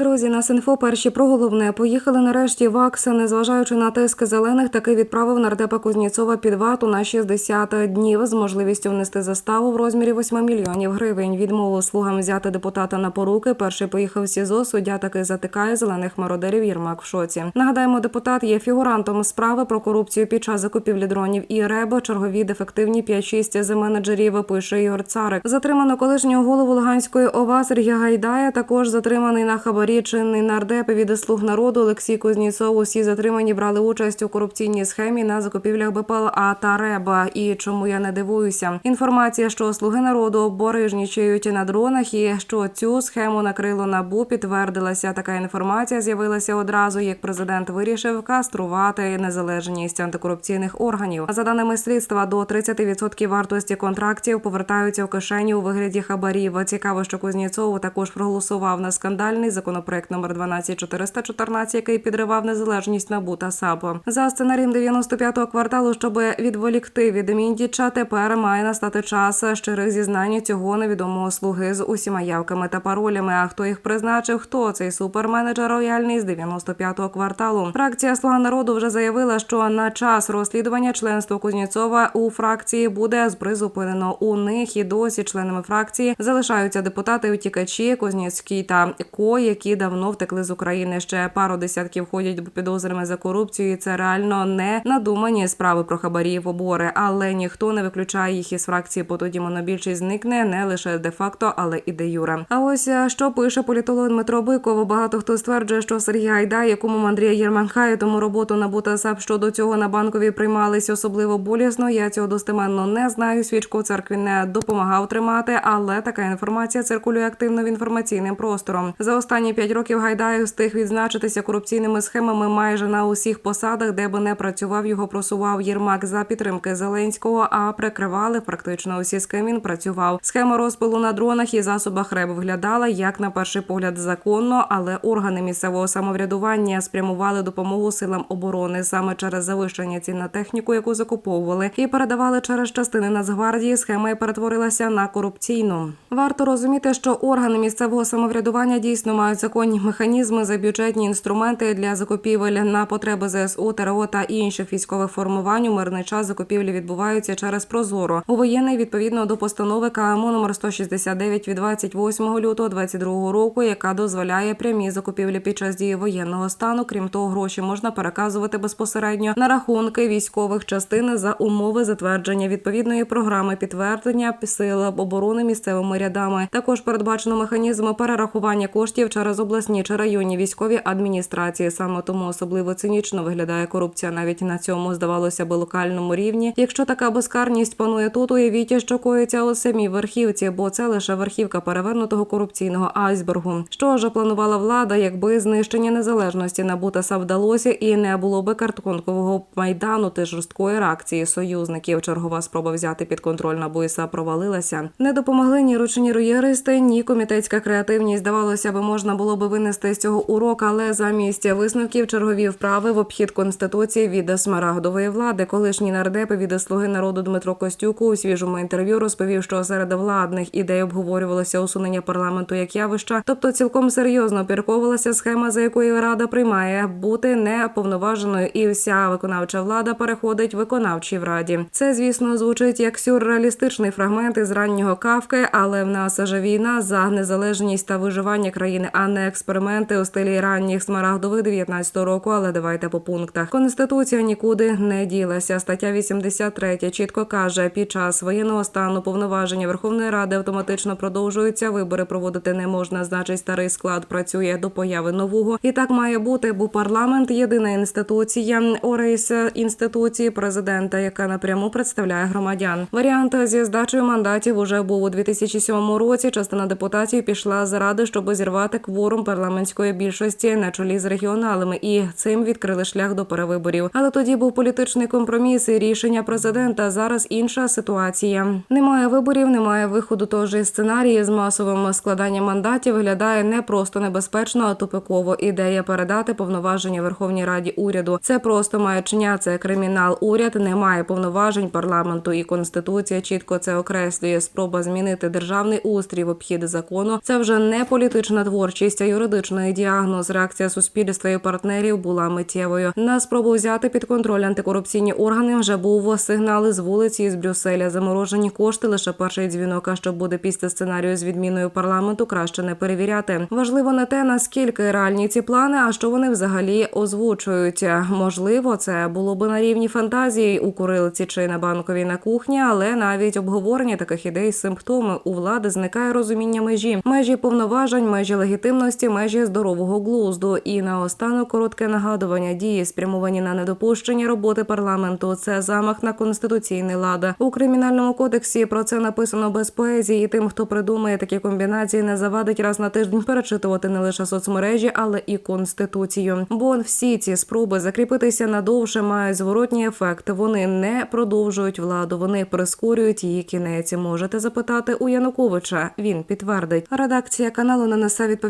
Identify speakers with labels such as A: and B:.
A: Друзі, на Синфо перші про головне поїхали нарешті вакса, незважаючи на тиск зелених, таки відправив нардепа Кузнєцова під вату на 60 днів з можливістю внести заставу в розмірі 8 мільйонів гривень. Відмовив слугам взяти депутата на поруки. Перший поїхав в СІЗО. Суддя таки затикає зелених мародерів. Єрмак в шоці. Нагадаємо, депутат є фігурантом справи про корупцію під час закупівлі дронів і РЕБ. Чергові дефективні 5-6 з менеджерів. Пише Ігор Царик. Затримано колишнього голову Луганської ОВА Сергія Гайдая. Також затриманий на хабарі чинний нардеп від слуг народу Олексій Кузнєцов. Усі затримані брали участь у корупційній схемі на закупівлях БПЛА та РЕБа. І чому я не дивуюся? Інформація, що слуги народу борижнічають на дронах, і що цю схему накрило набу, підтвердилася. Така інформація з'явилася одразу, як президент вирішив каструвати незалежність антикорупційних органів. За даними слідства, до 30% вартості контрактів повертаються в кишені у вигляді хабарів. Цікаво, що Кузнєцов також проголосував на скандальний законопроект номер 12414, який підривав незалежність НАБУ та САП. За сценарієм 95-го кварталу, щоб відволікти від Міндіча, тепер має настати час щирих зізнань цього невідомого слуги з усіма явками та паролями. А хто їх призначив? Хто цей суперменеджер рояльний з 95-го кварталу? Фракція Слуга народу вже заявила, що на час розслідування членство Кузнєцова у фракції буде призупинено. У них і досі членами фракції залишаються депутати утікачі Кузнєцький та Ко, які давно втекли з України. Ще пару десятків ходять підозрами за корупцію. і Це реально не надумані справи про хабарі і побори, але ніхто не виключає їх із фракції. Бо тоді монобільшість зникне не лише де факто, але і де юре. А ось е, що пише політолог Дмитро Биков. Багато хто стверджує, що Сергій Гайда, якому Андрія Єрманка, і тому роботу набута САП щодо цього на банковій приймались особливо болісно. Я цього достеменно не знаю. Свічку церкві не допомагав тримати, але така інформація циркулює активно в інформаційним простором. За останні п'ять років Гайдай встиг відзначитися корупційними схемами майже на усіх посадах, де би не працював, його просував Єрмак за підтримки Зеленського. А прикривали практично усі з ким він працював. Схема розпилу на дронах і засобах РЕБ виглядала як на перший погляд законно, але органи місцевого самоврядування спрямували допомогу силам оборони саме через завищення цін на техніку, яку закуповували, і передавали через частини Нацгвардії. Схема і перетворилася на корупційну. Варто розуміти, що органи місцевого самоврядування дійсно мають законні механізми за бюджетні інструменти для закупівель на потреби ЗСУ, ТРО та інших військових формувань. У мирний час закупівлі відбуваються через Прозоро. У воєнний відповідно до постанови КМУ номер 169 від 28 лютого 2022 року, яка дозволяє прямі закупівлі під час дії воєнного стану. Крім того, гроші можна переказувати безпосередньо на рахунки військових частин за умови затвердження відповідної програми підтвердження сил оборони місцевими рядами. Також передбачено механізм перерахування коштів через обласні чи районні військові адміністрації. Саме тому особливо цинічно виглядає корупція навіть на цьому здавалося би локальному рівні. Якщо така безкарність панує тут, уявіть, що коїться у самій верхівці, бо це лише верхівка перевернутого корупційного айсбергу. Що ж планувала влада, якби знищення незалежності набутаса вдалося і не було би картонкового майдану та жорсткої реакції союзників. Чергова спроба взяти під контроль НАБУ-СА провалилася. Не допомогли ні ручні роєристи, ні комітетська креативність. Здавалося би, можна було би винести з цього урок, але замість висновків чергові вправи в обхід конституції від смарагдової влади. Колишній нардеп від слуги народу Дмитро Костюк у свіжому інтерв'ю розповів, що серед владних ідей обговорювалося усунення парламенту як явища, тобто цілком серйозно обірковувалася схема, за якою рада приймає бути неповноваженою, і вся виконавча влада переходить виконавчій в раді. Це, звісно, звучить як сюрреалістичний фрагмент із раннього кавки, але в нас же війна за незалежність та виживання країни, а не експерименти у стилі ранніх смарагдових 19-го року. Але давайте по пунктах. Конституція нікуди не ділася. Стаття 83 чітко каже, під час воєнного стану повноваження Верховної Ради автоматично продовжуються. Вибори проводити не можна. Значить, старий склад працює до появи нового. І так має бути, бо парламент єдина інституція орейс інституції президента, яка напряму представляє громадян. Варіант зі здачею мандатів уже був у 2007 році. Частина депутатів пішла заради, щоб зірвати кворум парламентської більшості на чолі з регіоналами, і цим відкрили шлях до перевиборів. Але тоді був політичний компроміс і рішення президента. Зараз інша ситуація. Немає виборів, немає виходу. Тож і сценарії з масовим складанням мандатів виглядає не просто небезпечно, а тупиково. Ідея передати повноваження Верховній Раді уряду. Це просто маячня, це кримінал. Уряд не має повноважень парламенту і конституція чітко це окреслює. Спроба змінити державний устрій в обхід закону. Це вже не політична творчість. Замість юридичної діагноз. Реакція суспільства і партнерів була миттєвою. На спробу взяти під контроль антикорупційні органи вже був сигнали з вулиці і з Брюсселя. Заморожені кошти лише перший дзвінок. А що буде після сценарію з відміною парламенту, краще не перевіряти. Важливо не те наскільки реальні ці плани, а що вони взагалі озвучують. Можливо, це було би на рівні фантазії у курилиці чи на банковій на кухні, але навіть обговорення таких ідей симптоми у влади зникає розуміння межі, межі повноважень, межі легітимності, межі здорового глузду. І наостанок коротке нагадування дії, спрямовані на недопущення роботи парламенту. Це замах на конституційний лад. У кримінальному кодексі про це написано без поезії. Тим, хто придумає такі комбінації, не завадить раз на тиждень перечитувати не лише соцмережі, але і конституцію. Бо всі ці спроби закріпитися надовше мають зворотній ефект. Вони не продовжують владу, вони прискорюють її кінець. Можете запитати у Януковича. Він підтвердить. Редакція каналу не несе